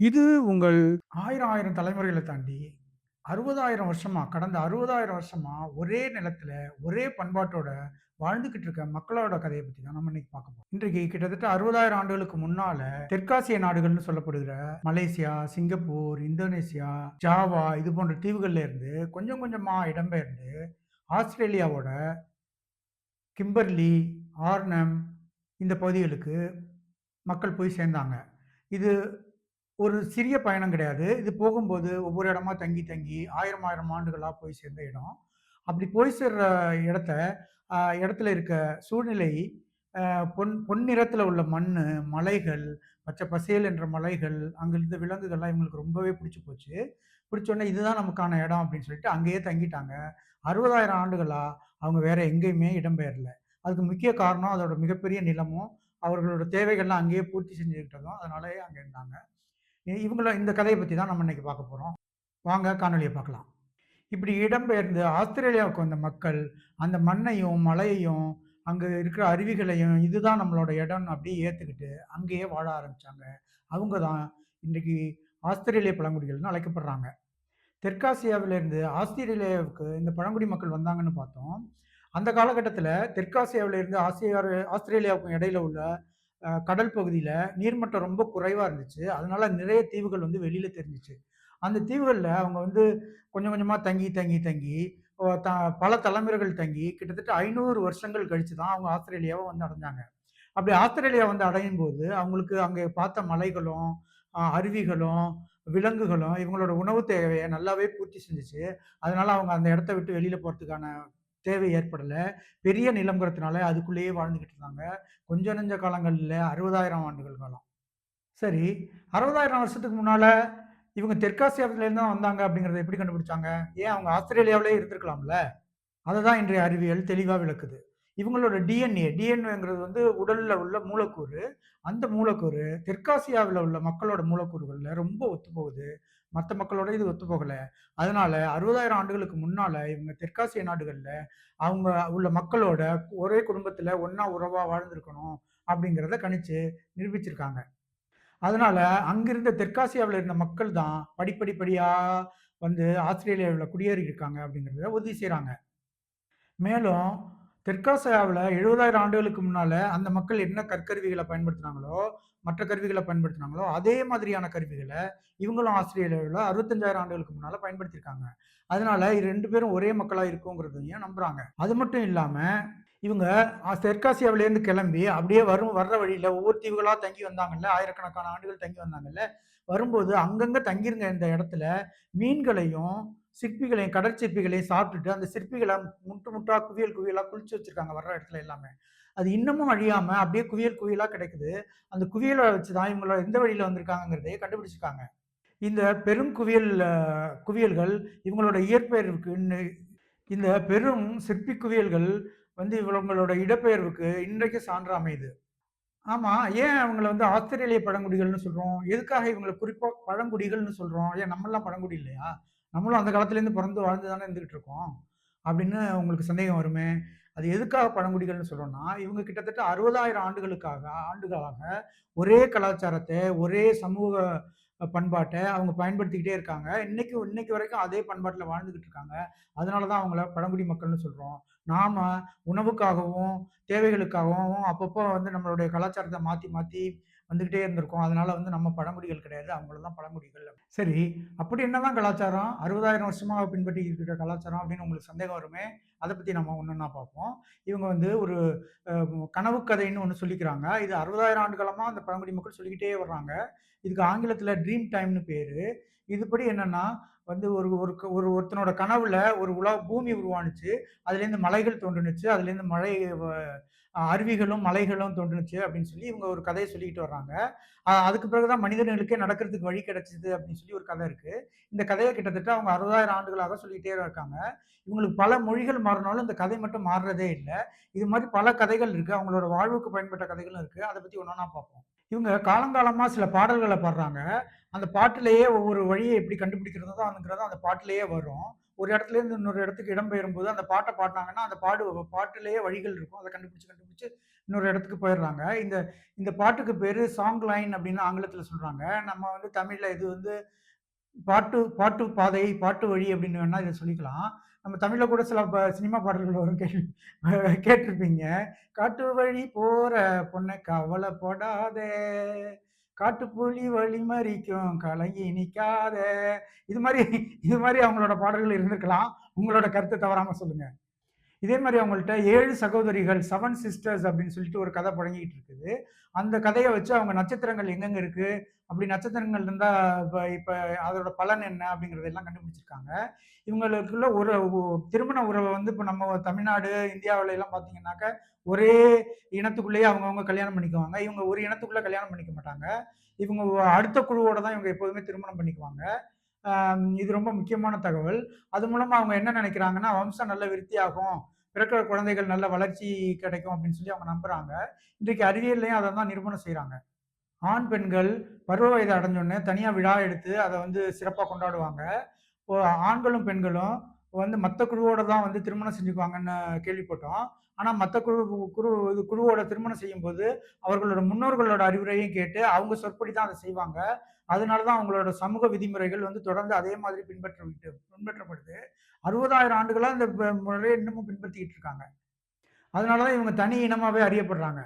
இது உங்கள் ஆயிரம் ஆயிரம் தலைமுறைகளை தாண்டி 60,000 வருஷமா, கடந்த 60,000 வருஷமா ஒரே நிலத்துல ஒரே பண்பாட்டோட வாழ்ந்துகிட்டு இருக்க மக்களோட கதையை பத்தி தான் நம்ம இன்னைக்கு பார்க்க போறோம். இன்றைக்கு கிட்டத்தட்ட 60,000 ஆண்டுகளுக்கு முன்னால தெற்காசிய நாடுகள்னு சொல்லப்படுகிற மலேசியா, சிங்கப்பூர், இந்தோனேசியா, ஜாவா இது போன்ற தீவுகள்ல இருந்து கொஞ்சம் கொஞ்சமா இடம்பெயர்ந்து ஆஸ்திரேலியாவோட கிம்பர்லி, ஆர்னம் இந்த பகுதிகளுக்கு மக்கள் போய் சேர்ந்தாங்க. இது ஒரு சிறிய பயணம் கிடையாது. இது போகும்போது ஒவ்வொரு இடமா தங்கி, தங்கி ஆயிரம் ஆயிரம் ஆண்டுகளாக போய் சேர்ந்த இடம். அப்படி போய் சேர்ற இடத்த இடத்துல இருக்க சூழ்நிலை அ பொன் பொன்னிறத்தில் உள்ள மண் மலைகள், பச்சை பசேல் என்ற மலைகள், அங்க இருந்த விலங்குகள்லாம் இவங்களுக்கு ரொம்பவே பிடிச்சி போச்சு. பிடிச்சோன்னே இதுதான் நமக்கான இடம் அப்படின்னு சொல்லிட்டு அங்கேயே தங்கிட்டாங்க. அறுபதாயிரம் ஆண்டுகளாக அவங்க வேற எங்கேயுமே இடம்பெயரல. அதுக்கு முக்கிய காரணம் அதோட மிகப்பெரிய நிலமும், அவர்களோட தேவைகள்லாம் அங்கேயே பூர்த்தி செஞ்சுக்கிட்டதும், அதனாலேயே அங்கே இருந்தாங்க. இவங்கள இந்த கதையை பற்றி தான் நம்ம இன்றைக்கி பார்க்க போகிறோம் வாங்க காணொலியை பார்க்கலாம். இப்படி இடம்பெயர்ந்து ஆஸ்திரேலியாவுக்கு வந்த மக்கள், அந்த மண்ணையும், மலையையும், அங்கே இருக்கிற அருவிகளையும், இதுதான் நம்மளோட இடம்னு அப்படியே ஏற்றுக்கிட்டு அங்கேயே வாழ ஆரம்பித்தாங்க அவங்க தான் இன்றைக்கு ஆஸ்திரேலிய பழங்குடிகள்னு அழைக்கப்படுறாங்க. தெற்காசியாவிலேருந்து ஆஸ்திரேலியாவுக்கு இந்த பழங்குடி மக்கள் வந்தாங்கன்னு பார்த்தோம். அந்த காலகட்டத்தில் தெற்காசியாவிலேருந்து இருந்து ஆஸ்திரேலியாவுக்கும் இடையில உள்ள கடல் பகுதியில் நீர்மட்டம் ரொம்ப குறைவாக இருந்துச்சு. அதனால நிறைய தீவுகள் வந்து வெளியில் தெரிஞ்சுச்சு. அந்த தீவுகளில் அவங்க வந்து கொஞ்சம் கொஞ்சமாக தங்கி, தங்கி, தங்கி த பல தலைமுறைகள் தங்கி கிட்டத்தட்ட ஐநூறு வருஷங்கள் கழித்து தான் அவங்க ஆஸ்திரேலியாவை வந்து அடைஞ்சாங்க. அப்படி ஆஸ்திரேலியா வந்து அடையும் போது அவங்களுக்கு அங்கே பார்த்த மலைகளும், அருவிகளும், விலங்குகளும் இவங்களோட உணவு தேவையை நல்லாவே பூர்த்தி செஞ்சுச்சு. அதனால அவங்க அந்த இடத்த விட்டு வெளியில் போகிறதுக்கான தேவை ஏற்படலை பெரிய நிலம்ங்கிறதுனால அதுக்குள்ளேயே வாழ்ந்துக்கிட்டு இருந்தாங்க. கொஞ்சம் நெஞ்ச காலங்களில் அறுபதாயிரம் ஆண்டுகள் காலம். சரி, 60,000 வருஷத்துக்கு முன்னால் இவங்க தெற்காசியாவிலேருந்து தான் வந்தாங்க அப்படிங்கிறத எப்படி கண்டுபிடிச்சாங்க? ஏன் அவங்க ஆஸ்திரேலியாவிலே இருந்திருக்கலாம்ல? அததான் இன்றைய அறிவியல் தெளிவாக விளக்குது. இவங்களோட டிஎன்ஏ டிஎன்ஏங்கிறது வந்து உடலில் உள்ள மூலக்கூறு. அந்த மூலக்கூறு தெற்காசியாவில் உள்ள மக்களோட மூலக்கூறுகளில் ரொம்ப ஒத்து போகுது மற்ற மக்களோட இது ஒத்துப்போகல. அதனால 60,000 ஆண்டுகளுக்கு முன்னால் இவங்க தெற்காசிய நாடுகளில் அவங்க உள்ள மக்களோட ஒரே குடும்பத்தில் ஒன்றா உறவாக வாழ்ந்திருக்கணும் அப்படிங்கிறத கணிச்சு நிரூபிச்சிருக்காங்க. அதனால அங்கிருந்த தெற்காசியாவில் இருந்த மக்கள் தான் படிப்படிப்படியாக வந்து ஆஸ்திரேலியாவில் குடியேறி இருக்காங்க அப்படிங்கிறத உறுதி செய்கிறாங்க மேலும் தெற்காசியாவில் எழுபதாயிரம் ஆண்டுகளுக்கு முன்னால அந்த மக்கள் என்ன கற்கருவிகளை பயன்படுத்தினாங்களோ மற்ற கருவிகளை பயன்படுத்தினாங்களோ அதே மாதிரியான கருவிகளை இவங்களும் ஆஸ்திரேலியாவில் அறுபத்தஞ்சாயிரம் ஆண்டுகளுக்கு முன்னால பயன்படுத்தியிருக்காங்க. அதனால ரெண்டு பேரும் ஒரே மக்களாக இருக்குங்கிறதையும் நம்புறாங்க. அது மட்டும் இல்லாமல் இவங்க தெற்காசியாவிலேருந்து கிளம்பி அப்படியே வரும் வர்ற வழியில் ஒவ்வொரு தீவுகளாக தங்கி வந்தாங்கல்ல, ஆயிரக்கணக்கான ஆண்டுகள் தங்கி வந்தாங்கல்ல, வரும்போது அங்கங்கே தங்கியிருந்த இந்த இடத்துல மீன்களையும், சிற்பிகளையும், கடற்சிற்பிகளையும் சாப்பிட்டுட்டு அந்த சிற்பிகளை முட்டு முட்டா, குவியல் குவியலாக குளிச்சு வச்சிருக்காங்க வர்ற இடத்துல எல்லாமே. அது இன்னமும் அழியாம அப்படியே குவியல் குவியலாக கிடைக்குது அந்த குவியலை வச்சு தான் எந்த வழியில வந்திருக்காங்கங்கிறதையே கண்டுபிடிச்சிருக்காங்க. இந்த பெரும் குவியல் குவியல்கள் இவங்களோட இயற்பெயர்வுக்கு இந்த பெரும் சிற்பி குவியல்கள் வந்து இவங்களோட இடப்பெயர்வுக்கு இன்றைக்கு சான்று அமையுது. ஆமா, ஏன் அவங்களை வந்து ஆஸ்திரேலிய பழங்குடிகள்னு சொல்றோம்? எதுக்காக இவங்கள குறிப்பா பழங்குடிகள்னு சொல்றோம்? ஏன் நம்மளாம் பழங்குடி இல்லையா? நம்மளும் அந்த காலத்துலேருந்து பிறந்து வாழ்ந்து தானே இருந்துகிட்டு இருக்கோம். அப்படின்னு உங்களுக்கு சந்தேகம் வருமே. அது எதுக்காக பழங்குடிகள்னு சொல்கிறோன்னா இவங்க கிட்டத்தட்ட 60,000 ஆண்டுகளுக்காக ஆண்டுகளாக ஒரே கலாச்சாரத்தை ஒரே சமூக பண்பாட்டை அவங்க பயன்படுத்திக்கிட்டே இருக்காங்க. இன்னைக்கு இன்னைக்கு வரைக்கும் அதே பண்பாட்டில் வாழ்ந்துக்கிட்டு இருக்காங்க. அதனால தான் அவங்கள பழங்குடி மக்கள்னு சொல்கிறோம் நாம் உணவுக்காகவும், தேவைகளுக்காகவும் அப்பப்போ வந்து நம்மளுடைய கலாச்சாரத்தை மாற்றி மாற்றி வந்துக்கிட்டே இருந்திருக்கோம். அதனால வந்து நம்ம பழங்குடிகள் கிடையாது. அவங்கள பழங்குடிகள். சரி, அப்படி என்னதான் கலாச்சாரம்? அறுபதாயிரம் வருஷமாக பின்பற்றி இருக்கிற கலாச்சாரம் அப்படின்னு உங்களுக்கு சந்தேகம் வருமே. அதை பத்தி நம்ம ஒன்றுன்னா பார்ப்போம். இவங்க வந்து ஒரு கனவு கதைன்னு ஒன்று சொல்லிக்கிறாங்க. இது 60,000 ஆண்டு அந்த பழங்குடி மக்கள் சொல்லிக்கிட்டே வர்றாங்க. இதுக்கு ஆங்கிலத்தில் ட்ரீம் டைம்னு பேர் இதுபடி என்னன்னா, வந்து ஒரு ஒரு ஒரு ஒருத்தனோட கனவுல ஒரு உலா பூமி உருவானுச்சு. அதுலேருந்து மலைகள் தோன்றுனுச்சு. அதுலேருந்து மழை அருவிகளும், மலைகளும் தோன்றுனுச்சு அப்படின்னு சொல்லி இவங்க ஒரு கதையை சொல்லிக்கிட்டு வர்றாங்க. அதுக்கு பிறகு தான் மனிதர்களுக்கே நடக்கிறதுக்கு வழி கிடைச்சிது அப்படின்னு சொல்லி ஒரு கதை இருக்கு. இந்த கதையை கிட்டத்தட்ட அவங்க 60,000 ஆண்டுகளாக சொல்லிக்கிட்டே தான் இருக்காங்க. இவங்களுக்கு பல மொழிகள் மாறினாலும் இந்த கதை மட்டும் மாறுறதே இல்லை இது மாதிரி பல கதைகள் இருக்கு. அவங்களோட வாழ்வுக்கு பயன்பட்ட கதைகளும் இருக்கு. அதை பத்தி ஒண்ணொண்ணா பார்ப்போம். இவங்க காலங்காலமாக சில பாடல்களை பாடுறாங்க. அந்த பாட்டிலேயே ஒவ்வொரு வழியை எப்படி கண்டுபிடிக்கிறதுதான்ங்கிறது அந்த பாட்டிலேயே வரும். ஒரு இடத்துலேருந்து இன்னொரு இடத்துக்கு இடம்பெயரும் போது அந்த பாட்டை பாடினாங்கன்னா அந்த பாடு பாட்டுலேயே வழிகள் இருக்கும். அதை கண்டுபிடிச்சு, கண்டுபிடிச்சு இன்னொரு இடத்துக்கு போயிடுறாங்க. இந்த இந்த பாட்டுக்கு பேர் சாங் லைன் அப்படின்னு ஆங்கிலத்தில் சொல்கிறாங்க நம்ம வந்து தமிழில் இது வந்து பாட்டு பாட்டு பாதை, பாட்டு வழி அப்படின்னு வேணால் இதை சொல்லிக்கலாம். நம்ம தமிழில் கூட சில ப சினிமா பாடல்கள் வரும் கேள்வி கேட்டிருப்பீங்க "காட்டு வழி போகிற பொண்ணை கவலைப்படாத, காட்டுப்புலி வழி மறிக்கும் கலங்கி நிக்காத." இது மாதிரி இது மாதிரி அவங்களோட பாடல்கள் இருந்திருக்கலாம். உங்களோட கருத்தை தவறாம சொல்லுங்க. இதே மாதிரி அவங்கள்ட்ட ஏழு சகோதரிகள், செவன் சிஸ்டர்ஸ் அப்படின்னு சொல்லிட்டு ஒரு கதை புழங்கிட்டு இருக்குது. அந்த கதையை வச்சு அவங்க நட்சத்திரங்கள் எங்கெங்க இருக்கு, அப்படி நட்சத்திரங்கள் இருந்தா இப்போ இப்போ அதோட பலன் என்ன அப்படிங்கிறதெல்லாம் கண்டுபிடிச்சிருக்காங்க. இவங்களுக்குள்ள ஒரு திருமண உறவை வந்து இப்போ நம்ம தமிழ்நாடு, இந்தியாவில எல்லாம் பார்த்தீங்கன்னாக்க, ஒரே இனத்துக்குள்ளேயே அவங்கவுங்க கல்யாணம் பண்ணிக்குவாங்க. இவங்க ஒரு இனத்துக்குள்ள கல்யாணம் பண்ணிக்க மாட்டாங்க. இவங்க அடுத்த குழுவோட தான் இவங்க எப்போதுமே திருமணம் பண்ணிக்குவாங்க. இது ரொம்ப முக்கியமான தகவல். அது மூலமா அவங்க என்ன நினைக்கிறாங்கன்னா, வம்சம் நல்ல விருத்தியாகும். பிறக்கிற குழந்தைகள் நல்ல வளர்ச்சி கிடைக்கும் அப்படின்னு சொல்லி அவங்க நம்புறாங்க. இன்றைக்கு அறிவியல்லையும் அதை தான் நிரூபணம் செய்கிறாங்க ஆண், பெண்கள் பருவ வயது அடைஞ்சோடனே தனியாக விழா எடுத்து அதை வந்து சிறப்பாக கொண்டாடுவாங்க. இப்போ ஆண்களும், பெண்களும் வந்து மற்ற குழுவோட தான் வந்து திருமணம் செஞ்சுக்குவாங்கன்னு கேள்விப்பட்டோம். ஆனால் மற்ற குழு குழு இது குழுவோட திருமணம் செய்யும்போது, அவர்களோட முன்னோர்களோட அறிவுரையும் கேட்டு, அவங்க சொற்படி தான் அதை செய்வாங்க. அதனால தான் அவங்களோட சமூக விதிமுறைகள் வந்து தொடர்ந்து அதே மாதிரி பின்பற்றப்பட்டு பின்பற்றப்படுது. அறுபதாயிரம் ஆண்டுகளாக இந்த முறையை இன்னமும் பின்பற்றிக்கிட்டு இருக்காங்க. அதனால தான் இவங்க தனி இனமாகவே அறியப்படுறாங்க.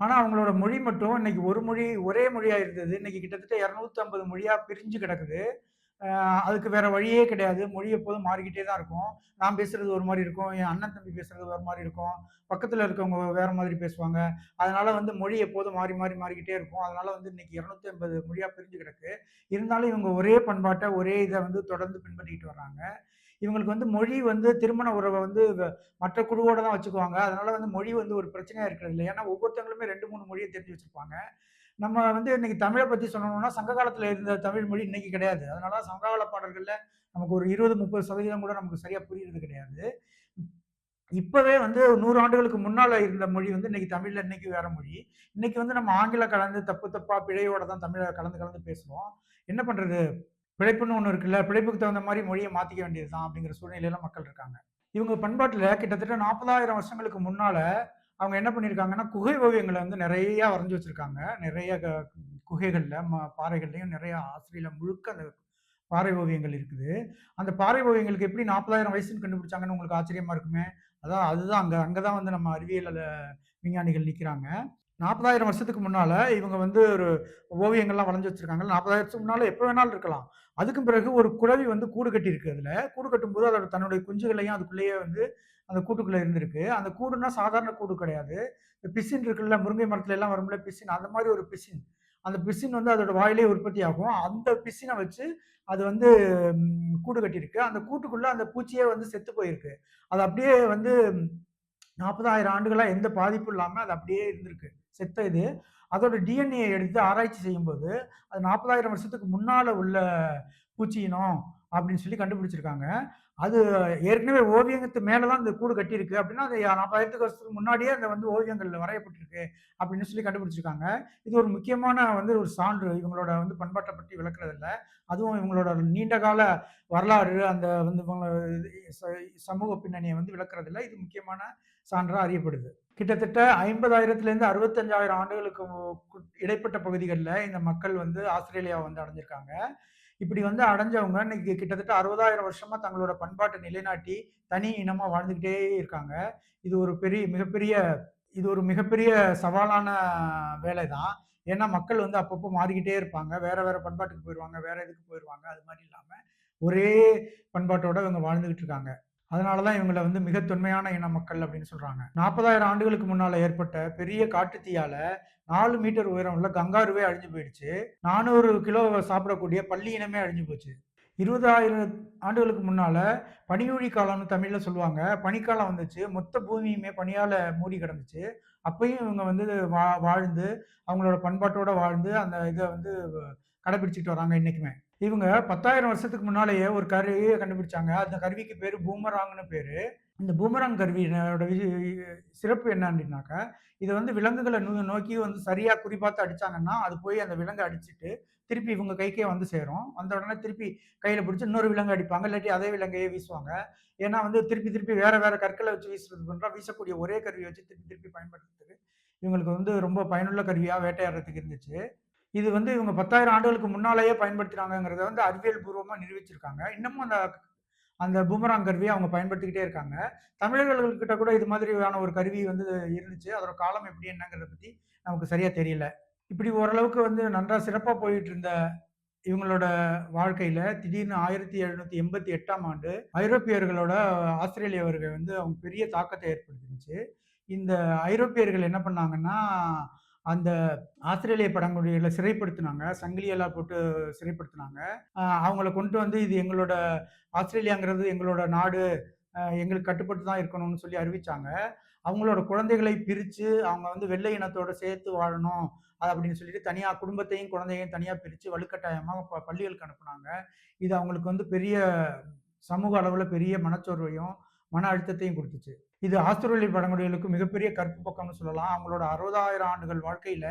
ஆனால் அவங்களோட மொழி மட்டும் இன்னைக்கு ஒரு மொழி ஒரே மொழியாக இருந்தது. இன்னைக்கு கிட்டத்தட்ட இரநூத்தி ஐம்பது மொழியாக பிரிஞ்சு கிடக்குது. அதுக்கு வேற வழியே கிடையாது. மொழி எப்போதும் மாறிக்கிட்டே தான் இருக்கும். நான் பேசுறது ஒரு மாதிரி இருக்கும். என் அண்ணன், தம்பி பேசுறது வேற மாதிரி இருக்கும். பக்கத்துல இருக்கவங்க வேற மாதிரி பேசுவாங்க. அதனால வந்து மொழி எப்போதும் மாறி, மாறி மாறிக்கிட்டே இருக்கும். அதனால வந்து இன்னைக்கு 250 மொழியா பிரிஞ்சு கிடக்கு. இருந்தாலும் இவங்க ஒரே பண்பாட்டை ஒரே இதை வந்து தொடர்ந்து பின்பற்றிட்டு வர்றாங்க. இவங்களுக்கு வந்து மொழி வந்து திருமண உறவை வந்து மற்ற குழுவோட தான் வச்சுக்குவாங்க. அதனால வந்து மொழி வந்து ஒரு பிரச்சனையா இருக்கிறதில்ல. ஏன்னா ஒவ்வொருத்தவங்களுமே ரெண்டு மூணு மொழியை தெரிஞ்சு வச்சிருப்பாங்க. நம்ம வந்து இன்னைக்கு தமிழை பத்தி சொல்லணும்னா, சங்க காலத்துல இருந்த தமிழ் மொழி இன்னைக்கு கிடையாது. அதனால சங்ககால பாடல்கள்ல நமக்கு ஒரு 20, 30% கூட நமக்கு சரியா புரியுறது கிடையாது. இப்பவே வந்து நூறு ஆண்டுகளுக்கு முன்னால இருந்த மொழி வந்து இன்னைக்கு தமிழ்ல இன்னைக்கு வேற மொழி. இன்னைக்கு வந்து நம்ம ஆங்கிலம் கலந்து தப்பு தப்பா பிழையோட தான் தமிழை கலந்து கலந்து பேசுவோம் என்ன பண்றது? பிழைப்புன்னு ஒண்ணு இருக்குல்ல. பிழைப்புக்கு தகுந்த மாதிரி மொழியை மாத்திக்க வேண்டியது தான் அப்படிங்கிற சூழ்நிலையில மக்கள் இருக்காங்க. இவங்க பண்பாட்டுல கிட்டத்தட்ட 40,000 வருஷங்களுக்கு முன்னால அவங்க என்ன பண்ணியிருக்காங்கன்னா, குகை ஓவியங்களை வந்து நிறையா வரைஞ்சு வச்சிருக்காங்க. நிறைய க ம பாறைகள்லையும் நிறைய ஆஸ்திரேலியா முழுக்க அந்த பாறை ஓவியங்கள் இருக்குது. அந்த பாறை ஓவியங்களுக்கு எப்படி 40,000 வயசுன்னு கண்டுபிடிச்சாங்கன்னு உங்களுக்கு ஆச்சரியமா இருக்குமே! அதான் அதுதான் அங்கே அங்கே தான் வந்து நம்ம அறிவியல் விஞ்ஞானிகள் நிற்கிறாங்க 40,000 வருஷத்துக்கு முன்னால் இவங்க வந்து ஒரு ஓவியங்கள்லாம் வளைஞ்சு வச்சிருக்காங்க. 40,000 வருஷத்துக்கு முன்னால் எப்போ வேணாலும் இருக்கலாம். அதுக்கும் பிறகு ஒரு குளவி வந்து கூடு கட்டியிருக்கு அதில் கூடு கட்டும்போது அதோட தன்னுடைய குஞ்சுகளையும் அதுக்குள்ளேயே வந்து அந்த கூட்டுக்குள்ளே இருந்திருக்கு. அந்த கூடுனா சாதாரண கூடு கிடையாது. இந்த பிசின் இருக்குல்ல, முருங்கை மரத்துல எல்லாம் வரும்ல பிசின், அந்த மாதிரி ஒரு பிசின். அந்த பிசின் வந்து அதோட வாயிலே உற்பத்தி ஆகும். அந்த பிசினை வச்சு அது வந்து கூடு கட்டியிருக்கு. அந்த கூட்டுக்குள்ளே அந்த பூச்சியே வந்து செத்து போயிருக்கு. அது அப்படியே வந்து நாற்பதாயிரம் ஆண்டுகளாக எந்த பாதிப்பும் இல்லாமல் அது அப்படியே இருந்திருக்கு. செத்த இது. அதோட டிஎன்ஏ எடுத்து ஆராய்ச்சி செய்யும்போது, அது 40,000 வருஷத்துக்கு முன்னால் உள்ள பூச்சி இனம் அப்படின்னு சொல்லி கண்டுபிடிச்சிருக்காங்க. அது ஏற்கனவே ஓவியத்து மேலே தான் இந்த கூடு கட்டியிருக்கு அப்படின்னா, அது 40,000 வருஷத்துக்கு முன்னாடியே அந்த வந்து ஓவியங்களில் வரையப்பட்டிருக்கு அப்படின்னு சொல்லி கண்டுபிடிச்சிருக்காங்க. இது ஒரு முக்கியமான வந்து ஒரு சான்று. இவங்களோட வந்து பண்பாட்டை பற்றி விளக்குறதில்ல அதுவும் இவங்களோட நீண்ட கால வரலாறு, அந்த வந்து இவங்க ச சமூக பின்னணியை வந்து விளக்குறதில்ல இது முக்கியமான சான்றாக அறியப்படுது. கிட்டத்தட்ட 50,000லேருந்து 65,000 ஆண்டுகளுக்கு இடைப்பட்ட பகுதிகளில் இந்த மக்கள் வந்து ஆஸ்திரேலியாவை வந்து அடைஞ்சிருக்காங்க. இப்படி வந்து அடைஞ்சவங்க இன்னைக்கு கிட்டத்தட்ட 60,000 வருஷமா தங்களோட பண்பாட்டை நிலைநாட்டி, தனி இனமாக வாழ்ந்துக்கிட்டே இருக்காங்க. இது ஒரு பெரிய மிகப்பெரிய இது ஒரு மிகப்பெரிய சவாலான வேலை தான். ஏன்னா மக்கள் வந்து அப்பப்போ மாறிக்கிட்டே இருப்பாங்க. வேற வேற பண்பாட்டுக்கு போயிடுவாங்க வேற இதுக்கு போயிடுவாங்க அது மாதிரி இல்லாமல் ஒரே பண்பாட்டோட இவங்க வாழ்ந்துகிட்டு இருக்காங்க. அதனால தான் இவங்களை வந்து மிக தொன்மையான இன மக்கள் அப்படின்னு சொல்றாங்க. 40,000 ஆண்டுகளுக்கு முன்னால ஏற்பட்ட பெரிய காட்டுத்தீயால் நாலு மீட்டர் உயரம் உள்ள கங்காருவே அழிஞ்சு போயிடுச்சு. 400 கிலோ சாப்பிடக்கூடிய பள்ளி இனமே அழிஞ்சு போச்சு. 20,000 ஆண்டுகளுக்கு முன்னால பனியூழி காலம்னு தமிழ்ல சொல்லுவாங்க. பனிக்காலம் வந்துச்சு. மொத்த பூமியுமே பனியால மூடி கிடந்துச்சு. அப்பயும் இவங்க வந்து வா வாழ்ந்து, அவங்களோட பண்பாட்டோட வாழ்ந்து, அந்த இதை வந்து கடைபிடிச்சிட்டு வராங்க இன்னைக்குமே. இவங்க 10,000 வருஷத்துக்கு முன்னாலேயே ஒரு கருவியை கண்டுபிடிச்சாங்க. அந்த கருவிக்கு பேர் பூமராங்னு பேர் இந்த பூமராங் கருவியோட சிறப்பு என்ன இதை வந்து விலங்குகளை நோ நோக்கி வந்து சரியாக குறிப்பாத்து அடிச்சாங்கன்னா, அது போய் அந்த விலங்கை அடிச்சுட்டு, திருப்பி இவங்க கைக்கே வந்து சேரும். வந்த உடனே திருப்பி கையில் பிடிச்சி இன்னொரு விலங்கு அடிப்பாங்க. இல்லாட்டி அதே விலங்கையே வீசுவாங்க. ஏன்னா வந்து திருப்பி திருப்பி வேற வேற கற்களை வச்சு வீசுறது பண்ணுறா வீசக்கூடிய ஒரே கருவியை வச்சு திருப்பி திருப்பி பயன்படுத்துறதுக்கு, இவங்களுக்கு வந்து ரொம்ப பயனுள்ள கருவியாக வேட்டையாடுறதுக்கு இருந்துச்சு. இது வந்து இவங்க 10,000 ஆண்டுகளுக்கு முன்னாலேயே பயன்படுத்துகிறாங்கிறத வந்து அறிவியல் பூர்வமாக நிரூபிச்சிருக்காங்க. இன்னமும் அந்த அந்த பூமராங் கருவியை அவங்க பயன்படுத்திக்கிட்டே இருக்காங்க. தமிழர்கள்கிட்ட கூட இது மாதிரியான ஒரு கருவி வந்து இருந்துச்சு. அதோட காலம் எப்படி என்னங்கிறத பற்றி நமக்கு சரியாக தெரியல. இப்படி ஓரளவுக்கு வந்து நன்றாக சிறப்பாக போயிட்டு இருந்த இவங்களோட வாழ்க்கையில திடீர்னு 1788ஆம் ஆண்டு ஐரோப்பியர்களோட ஆஸ்திரேலியவர்கள் வந்து அவங்க பெரிய தாக்கத்தை ஏற்படுத்திருந்துச்சு இந்த ஐரோப்பியர்கள் என்ன பண்ணாங்கன்னா, அந்த ஆஸ்திரேலிய படங்குடிகளை சிறைப்படுத்தினாங்க சங்கிலியெல்லாம் போட்டு சிறைப்படுத்தினாங்க அவங்கள கொண்டு வந்து இது எங்களோட ஆஸ்திரேலியாங்கிறது எங்களோட நாடு. எங்களுக்கு கட்டுப்பட்டு தான் இருக்கணும்னு சொல்லி அறிவிச்சாங்க. அவங்களோட குழந்தைகளை பிரித்து அவங்க வந்து வெள்ளை இனத்தோட சேர்த்து வாழணும். அது அப்படின்னு சொல்லிட்டு தனியாக குடும்பத்தையும், குழந்தையையும் தனியாக பிரித்து வலுக்கட்டாயமாக ப பள்ளிகளுக்கு அனுப்புனாங்க. இது அவங்களுக்கு வந்து பெரிய சமூக அளவில் பெரிய மனச்சோர்வையும், மன அழுத்தத்தையும் கொடுத்துச்சு இது ஆஸ்திரேலிய பழங்குடிகளுக்கு மிகப்பெரிய கற்பு பக்கம்னு சொல்லலாம். அவங்களோட 60,000 ஆண்டுகள் வாழ்க்கையில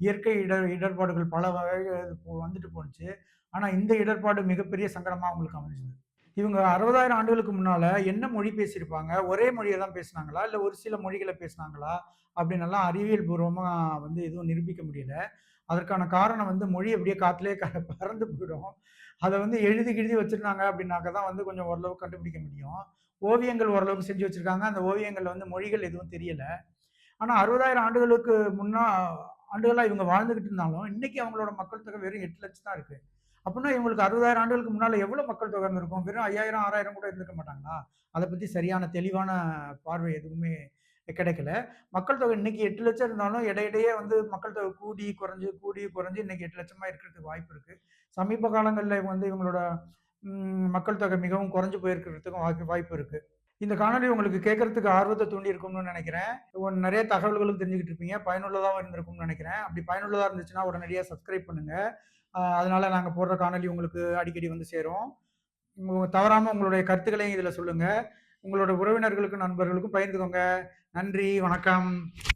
இயற்கை இடர் இடர்பாடுகள் பல வகைகள் வந்துட்டு போனுச்சு ஆனா இந்த இடர்பாடு மிகப்பெரிய சங்கடமா அவங்களுக்கு அமைஞ்சது. இவங்க 60,000 ஆண்டுகளுக்கு முன்னால என்ன மொழி பேசியிருப்பாங்க? ஒரே மொழியை தான் பேசுனாங்களா? இல்லை ஒரு சில மொழிகளை பேசுனாங்களா? அப்படின்னெல்லாம் அறிவியல் பூர்வமா வந்து எதுவும் நிரூபிக்க முடியல. அதற்கான காரணம் வந்து மொழி அப்படியே காத்திலே க பறந்து போயிடும். அதை வந்து எழுதி கிழுதி வச்சிருந்தாங்க அப்படின்னாக்க தான் வந்து கொஞ்சம் ஓரளவு கண்டுபிடிக்க முடியும். ஓவியங்கள் ஓரளவுக்கு செஞ்சு வச்சிருக்காங்க. அந்த ஓவியங்கள்ல வந்து மொழிகள் எதுவும் தெரியல. ஆனா 60,000 ஆண்டுகளுக்கு முன்னா ஆண்டுகளா இவங்க வாழ்ந்துகிட்டு இருந்தாலும், இன்னைக்கு அவங்களோட மக்கள் தொகை வெறும் எட்டு லட்சம் தான் இருக்கு. அப்படின்னா இவங்களுக்கு 60,000 ஆண்டுகளுக்கு முன்னால எவ்வளோ மக்கள் தொகை இருந்திருக்கும்? வெறும் 5,000, 6,000 கூட இருந்திருக்க மாட்டாங்களா? அதை பத்தி சரியான தெளிவான பார்வை எதுவுமே கிடைக்கல. மக்கள் தொகை இன்னைக்கு எட்டு லட்சம் இருந்தாலும் இடையிடையே வந்து மக்கள் தொகை கூடி, குறைஞ்சு, கூடி, குறைஞ்சு இன்னைக்கு 8,00,000 இருக்கிறதுக்கு வாய்ப்பு இருக்கு. சமீப காலங்களில் வந்து இவங்களோட மக்கள் தொகை மிகவும் குறைஞ்சு போயிருக்கிறதுக்கும் வாய்ப்பு வாய்ப்பு இருக்கு. இந்த காணொலி உங்களுக்கு கேட்கறதுக்கு ஆர்வத்தை தூண்டி இருக்கும்னு நினைக்கிறேன் நிறைய தகவல்களும் தெரிஞ்சுக்கிட்டு இருப்பீங்க. பயனுள்ளதாக இருந்திருக்கும்னு நினைக்கிறேன் அப்படி பயனுள்ளதாக இருந்துச்சுன்னா உடனடியாக சப்ஸ்கிரைப் பண்ணுங்க. அ அதனால நாங்கள் போடுற காணொளி உங்களுக்கு அடிக்கடி வந்து சேரும். தவறாமல் உங்களுடைய கருத்துக்களையும் இதில் சொல்லுங்க. உங்களோட உறவினர்களுக்கும், நண்பர்களுக்கும் பகிர்ந்துக்கோங்க. நன்றி, வணக்கம்.